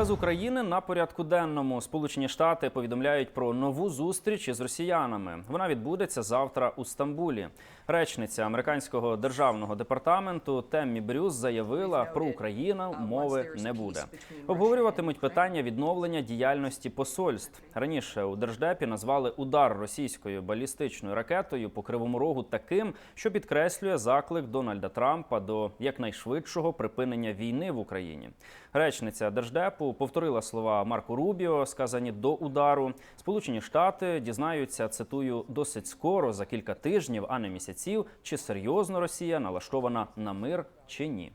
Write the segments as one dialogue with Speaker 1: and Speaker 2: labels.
Speaker 1: Без України на порядку денному Сполучені Штати повідомляють про нову зустріч із росіянами. Вона відбудеться завтра у Стамбулі. Речниця американського державного департаменту Теммі Брюс заявила, про Україну мови не буде. Обговорюватимуть питання відновлення діяльності посольств. Раніше у держдепі назвали удар російською балістичною ракетою по кривому рогу таким, що підкреслює заклик Дональда Трампа до якнайшвидшого припинення війни в Україні. Речниця держдепу повторила слова Марко Рубіо, сказані до удару. Сполучені Штати дізнаються, цитую, досить скоро за кілька тижнів, а не місяців, чи серйозно Росія налаштована на мир чи ні.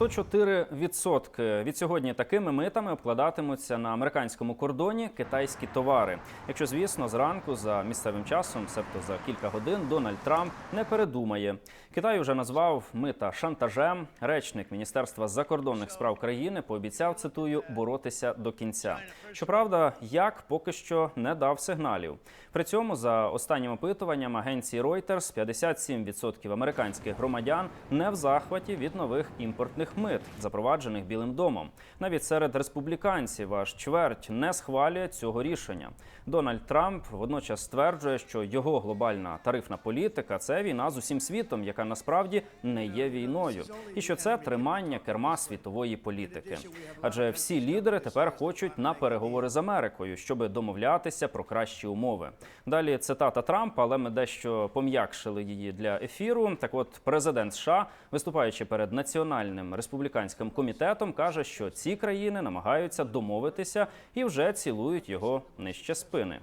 Speaker 1: 104% від сьогодні такими митами обкладатимуться на американському кордоні китайські товари. Якщо, звісно, зранку за місцевим часом, себто за кілька годин, Дональд Трамп не передумає. Китай вже назвав мита шантажем. Речник Міністерства закордонних справ країни пообіцяв цитую боротися до кінця. Щоправда, як поки що не дав сигналів. При цьому за останнім опитуванням агенції Reuters 57% американських громадян не в захваті від нових імпортних мит, запроваджених Білим домом. Навіть серед республіканців аж чверть не схвалює цього рішення. Дональд Трамп водночас стверджує, що його глобальна тарифна політика це війна з усім світом, яка насправді не є війною, і що це тримання керма світової політики. Адже всі лідери тепер хочуть на переговори з Америкою, щоб домовлятися про кращі умови. Далі цитата Трампа, але ми дещо пом'якшили її для ефіру. Так, от президент США, виступаючи перед національним республіканським комітетом, каже, що ці країни намагаються домовитися і вже цілують його нижче спини.